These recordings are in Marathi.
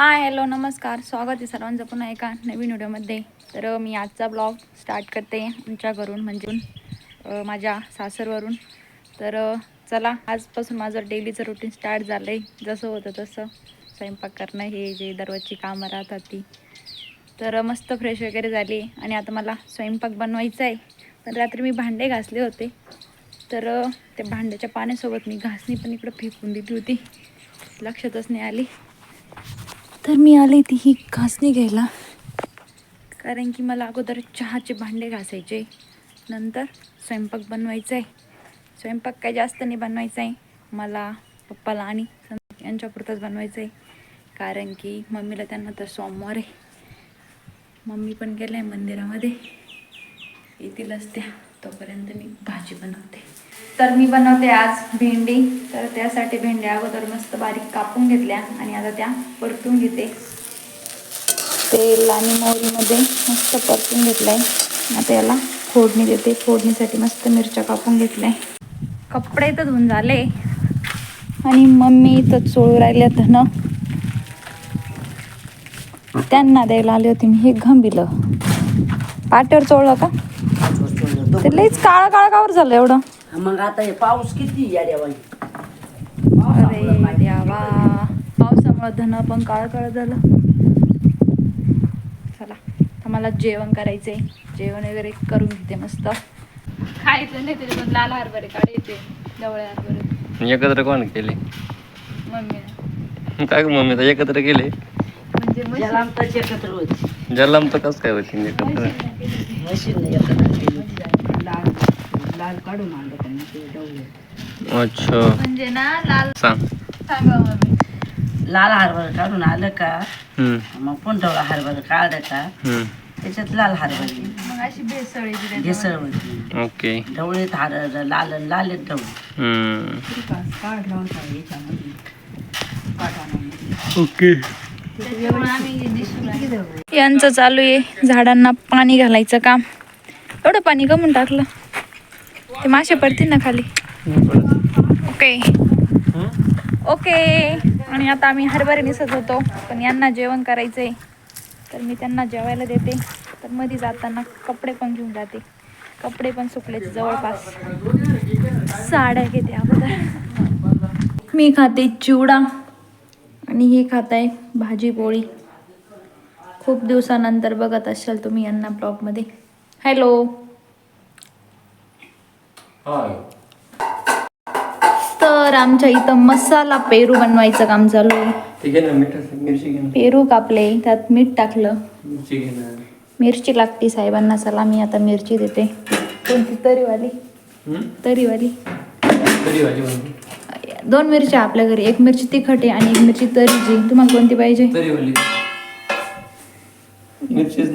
हाय हॅलो नमस्कार. स्वागत आहे सर्वांचं पुन्हा एका नवीन व्हिडिओमध्ये. तर मी आजचा ब्लॉग स्टार्ट करते आमच्या घरून म्हणजे माझ्या सासरवरून. तर चला आजपासून माझं डेलीचं रुटीन स्टार्ट झालं आहे जसं होतं तसं. स्वयंपाक करणं हे जे दररोजची कामं राहतात ती. तर मस्त फ्रेश वगैरे झाली. आणि आता मला स्वयंपाक बनवायचा आहे. पण रात्री मी भांडे घासले होते. तर त्या भांड्याच्या पाण्यासोबत मी घासणी पण इकडं फेकून दिली होती. लक्षातच नाही आली. तर मी आले ती ही घासणी घ्यायला. कारण की मला अगोदर चहाचे भांडे घासायचे. नंतर स्वयंपाक बनवायचा आहे स्वयंपाक काय जास्त नाही बनवायचा आहे मला पप्पाला आणि यांच्यापुरताच बनवायचं आहे कारण की मम्मीला त्यांना तर सोमवार आहे मम्मी पण गेलं आहे मंदिरामध्ये. येतीलच त्या. तोपर्यंत मी भाजी बनवते. तर मी बनवते आज भेंडी. तर त्यासाठी भेंड्या अगोदर मस्त बारीक कापून घेतल्या आणि आता त्या परतून घेते. तेल आणि मोहरीमध्ये मस्त परतून घेतलंय. आता याला फोडणी देते. फोडणीसाठी मस्त मिरच्या कापून घेतल्या. कपडे तर धुवून झाले. आणि मम्मी इथं चोळू राहिल्या धन त्यांना द्यायला आले होते मी. हे घंबिलं. पाट्यावर चोळलं का? ते लईच काळा काळा कावर झालं एवढं. मग आता हे पाऊस किती या देवाई अरे देवा पावसामुळे धन पण काळ काळ झालं. चला आता मला जेवण करायचंय. जेवण वगैरे करून घेते मस्त. खायचं नाही त्याच्यात लाल हरभरे काढे येते डवळे हरभरे. एकत्र कोण केले? मम्मी. काय ग मम्मी तर एकत्र केले? म्हणजे म्हशी- ज्याला आमचं एकत्र होती. जलम तर कसं काय होती? एकत्र? मशीन एकत्र लाल काढून आणलं त्यांनी ते डवले. अच्छा. म्हणजे ना लाल सांग. सांगा मम्मी लाल हरभर काढून आलं का? हम्म, मग पुंटवला हरभर काढलं का? हम्म. त्याच्यात लाल हरभर मग अशी भेसळी दिली भेसळ. होती ओके. ढवळीत हार लाल लाल ढवळे हम्म. काढ लावून ठेवलं याच्यामध्ये. पाटामध्ये. ओके. यांचं चालू आहे. झाडांना पाणी घालायचं काम. एवढं पाणी कमून टाकलं. ते मासे पडतील ना खाली. ओके ओके आणि आता आम्ही हरभरे निसत होतो पण यांना जेवण करायचंय. तर मी त्यांना जेवायला देते. तर मध्ये जाताना कपडे पण घेऊन जाते. कपडे पण सुकले जवळपास. साड्या घेते अगोदर. मी खाते चिवडा. आणि हे खात आहे भाजी पोळी खूप दिवसानंतर बघत असाल तुम्ही यांना ब्लॉगमध्ये. हॅलो तर आमच्या इथं मसाला पेरू बनवायचं काम चालू आहे. ठीक आहे ना मीठ मिरची घे ना. पेरू कापले त्यात मीठ टाकलं. मिरची लागते साहेबांना चला मी आता मिरची देते. कोणती? तरीवाली? तरीवाली. दोन मिरच्या आपल्या घरी एक मिरची तिखट आहे आणि एक मिरची तरीची तुम्हाला कोणती पाहिजे?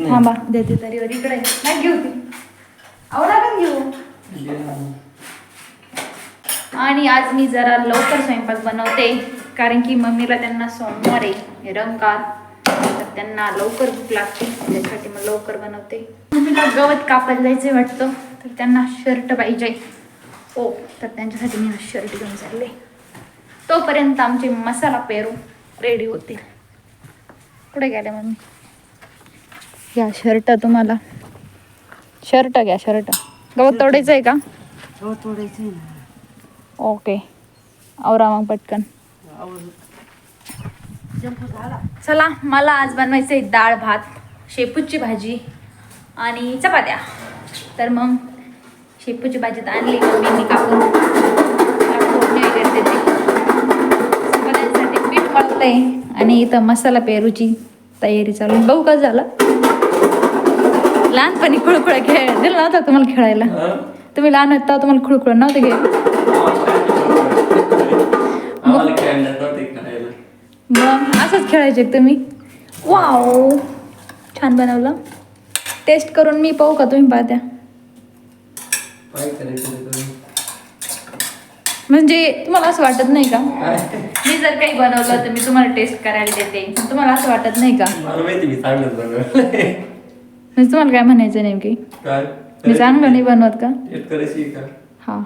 थांबा देते तरीवर इकडे नाही घेऊ ती. आवडा पण घेऊ. आणि आज मी जरा लवकर स्वयंपाक बनवते कारण की मम्मीला त्यांना सोमवार आहे रंगकार तर त्यांना लवकर भूक लागते त्यासाठी मग लवकर बनवते. मम्मीला गवत कापायला जायचं वाटतं तर त्यांना शर्ट पाहिजे. ओ तर त्यांच्यासाठी मी हा शर्ट घेऊन चालले. तोपर्यंत आमचे मसाला पेरू रेडी होतील. कुठे गेले मम्मी? घ्या शर्ट तुम्हाला. शर्ट घ्या शर्ट. गवत तोडायचं आहे का? गवत तोडायचं आहे ओके. आवरा मग पटकन. चला मला आज बनवायचं आहे डाळ भात शेपूची भाजी आणि चपात्या. तर मग शेपूची भाजी तर आणली मी कापून. त्याला फोडणी वगैरे देते चपात्यांसाठी पीठ मळलंय आणि इथं मसाला पेरूची तयारी चालू बघू का झालं. लहानपणी खुळखुळ खेळ दिलं नव्हतं तुम्हाला खेळायला. तुम्ही लहान होता तुम्हाला खुळखुळ नव्हतं खेळायला. मग असंच खेळायचे तुम्ही? वाव छान बनवलं. टेस्ट करून मी पाहू का तुम्ही पाहत्या. म्हणजे तुम्हाला असं वाटत नाही का? मी जर काही बनवलं तर मी तुम्हाला टेस्ट करायला देते. तुम्हाला असं वाटत नाही का. म्हणजे तुम्हाला काय म्हणायचं नेमकी? काय? मी चांगलं नाही बनवत का? टेस्ट करायची का? हा.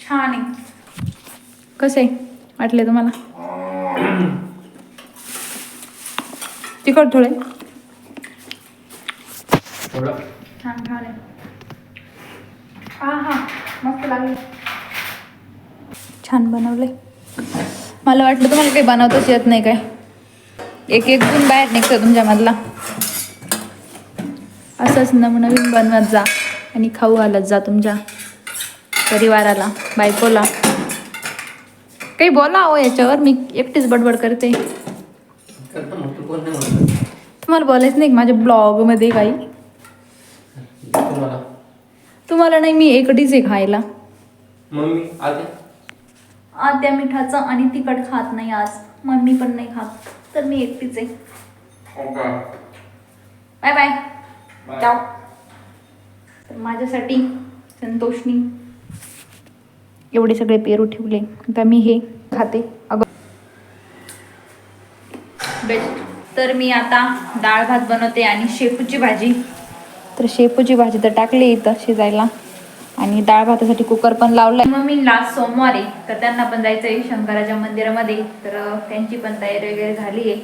छान आहे. कसे वाटले तुम्हाला? तिखट थोडे. थोडं. छान छान आहे हा हा. मस्त लागले. छान बनवले. मला वाटलं तुम्हाला काही बनवताच येत नाही काय. एक एक गुण बाहेर निघतं तुमच्यामधला. असंच नवनवीन बनवत जा आणि खाऊ घालत जा तुमच्या परिवाराला बायकोला. काही बोला हो याच्यावर मी एकटीच बडबड करते. तुम्हाला बोलायचं नाही माझ्या ब्लॉगमध्ये काही? तुम्हाला. तुम्हाला नाही मी एकटीच आहे खायला. मम्मी आते आद्या मिठाचं आणि तिखट खात नाही आज. मम्मी पण नाही खात. तर मी एकटीच आहे. Bye bye. जाऊ. तर माझ्यासाठी संतोषनी एवढे सगळे पेरू ठेवले. आता मी हे खाते. अगं. बेस्ट तर मी आता डाळ भात बनवते आणि शेपूची भाजी. तर शेपूची भाजी तर टाकली इथं शिजायला. आणि डाळ भातासाठी कुकर पण लावलाय. मम्मीला सोमवारी तर त्यांना पण जायचं आहे शंकराच्या मंदिरामध्ये. तर त्यांची पण तयारी वगैरे झाली आहे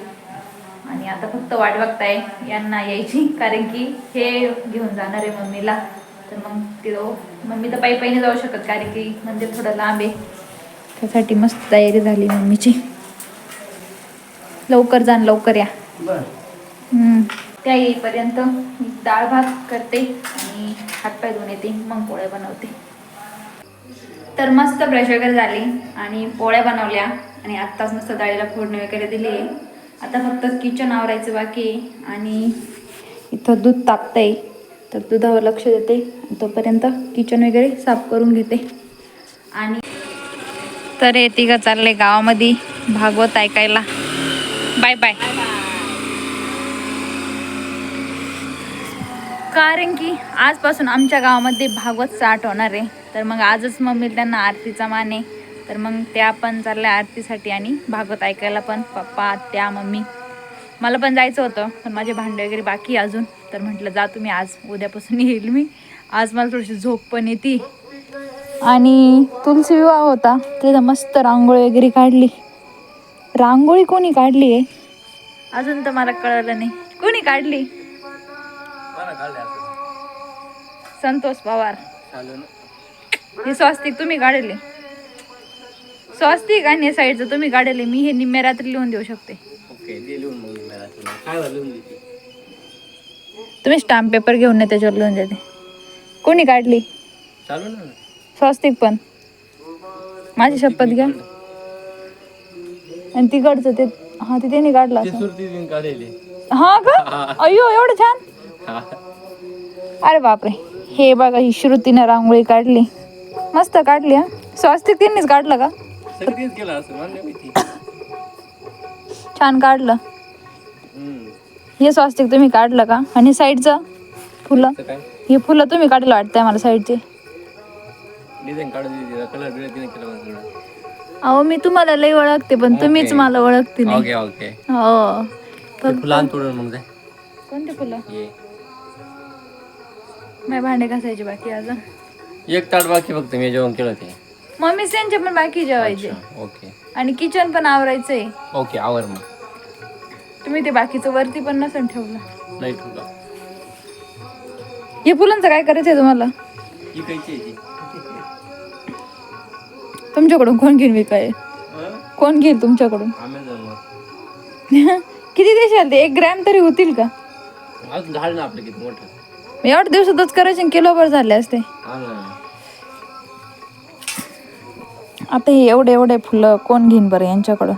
आणि आता फक्त वाट बघताय यांना यायची कारण की हे घेऊन जाणार आहे मम्मीला. तर मग ते दो- मम्मी तर पायी पायीने जाऊ शकत कारण की मंदिर थोडं लांब आहे. त्यासाठी मस्त तयारी झाली मम्मीची. लवकर जाण लवकर या. बर. हम्म. त्या येईपर्यंत मी डाळ भात करते आणि हातपाय धुवून येते मग पोळ्या बनवते. तर मस्त ब्रश वगैरे झाली आणि पोळ्या बनवल्या आणि आत्ताच मस्त डाळीला फोडणी वगैरे दिली. आहे आता फक्त किचन आवरायचं बाकी आणि इथं दूध तापतंय. तर दुधावर लक्ष देते आणि तोपर्यंत किचन वगैरे साफ करून घेते. आणि तर येते का चालले गावामध्ये भागवत ऐकायला. बाय बाय कारण की आजपासून आमच्या गावामध्ये भागवत स्टार्ट होणार आहे. तर मग आजच मम्मी त्यांना आरतीचा मान आहे. तर मग त्या पण चालल्या आरतीसाठी आणि भागवत ऐकायला पण पप्पा त्या मम्मी. मला पण जायचं होतं पण माझे भांडे वगैरे बाकी अजून. तर म्हटलं जा तुम्ही आज उद्यापासून येईल मी. आज मला थोडीशी झोप पण येते. आणि तुलसी विवाह होता. तिथं मस्त रांगोळी वगैरे काढली. रांगोळी कोणी काढली आहे? अजून तर मला कळलं नाही. कोणी काढली? मला काढले असं संतोष पवार. चालू हे स्वस्तिक तुम्ही काढले. स्वस्तिक आणि साईडचं तुम्ही काढले मी हे निम्म्या रात्री लिहून देऊ शकते. ओके दे लिहून मग मला तुला काय झालं लिहून देते. तुम्ही स्टॅम्प पेपर घेऊन ये त्याच्यावर लिहून देते. कोणी काढली? चालू ना. स्वस्तिक पण. माझी शपथ घ्या. आणि तिकडचं ते हा ते त्यांनी काढला ते असं. सुरती दिन काढले हा का? अयो एवढं छान. अरे बापरे. हे बघा ही श्रुतीनं रांगोळी काढली. मस्त काढली हा. स्वस्तिक त्यांनीच काढलं का? छान काढलं. हे स्वस्तिक तुम्ही काढलं का? आणि साईडचं फुलं. हे फुलं तुम्ही काढलं वाटतंय मला साईडचे. अहो मी तुम्हाला लई ओळखते पण तुम्हीच. मला ओळखते नाही हो. कोणते फुलं? नाही भांडे घासायचे बाकी अजून. एक ताट बाकी फक्त मी जेवण केलं ते. मम्मी त्यांचे पण बाकी जेवायचे. अच्छा, ओके. आणि किचन पण आवरायचंय. ओके आवर मग. तुम्ही ते बाकीचं वरती पण नसन ठेवलं. नाही ठेवलं. हे फुलांचं काय करायचंय तुम्हाला? ही कायची आहे ती. तुमच्याकडून कोण घेईन विकाय कोण घेईल तुमच्याकडून? अमेझॉनवर किती देशाल ते? एक ग्रॅम तरी होतील का? अजून झाड ना आपलं किती मोठं? मी एवढ्या दिवसातच करायचे किलो भर झाले असते. आता हे एवढे एवढे फुलं कोण घेईन बरं यांच्याकडं?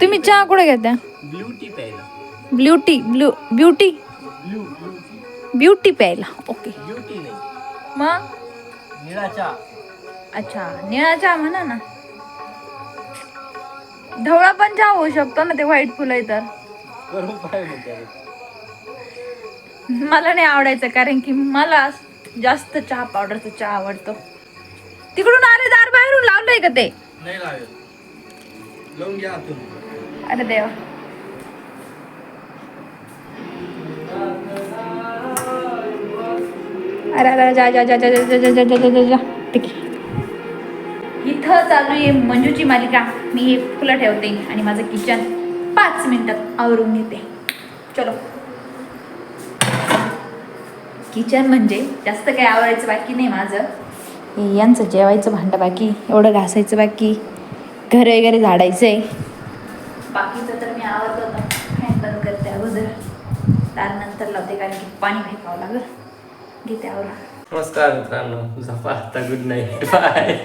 तुम्ही चहा कुठे घेत्या ब्ल्युटी ब्ल्यू ब्युटी? ब्युटी प्यायला ओके. मग? अच्छा निळा चहा म्हणा ना. ढवळा पण चहा होऊ शकतो ना ते व्हाईट फुलं आहे तर. मला नाही आवडायचं कारण की मला जास्त चहा पावडरचा चहा आवडतो तिकडून आले दार बाहेरून लावलंय का ते अरे देवा अरे अरे जा जा जा जा जा जा जा जा जा जा जा ठीक आहे इथं चालू आहे मंजूची मालिका मी हे फुलं ठेवते आणि माझं किचन पाच मिनिटात आवरून येते चलो किचन म्हणजे जास्त काही आवरायचं बाकी नाही माझं. हे यांचं जेवायचं भांडं बाकी एवढं घासायचं बाकी घर वगैरे झाडायचं आहे बाकीचं तर मी आवडत होतं. फॅन बंद करते अगोदर. त्यानंतर लावते कारण की पाणी फेकावं लागलं. घेते आवरून नमस्कार मित्रांनो. झोपा आता. Good night bye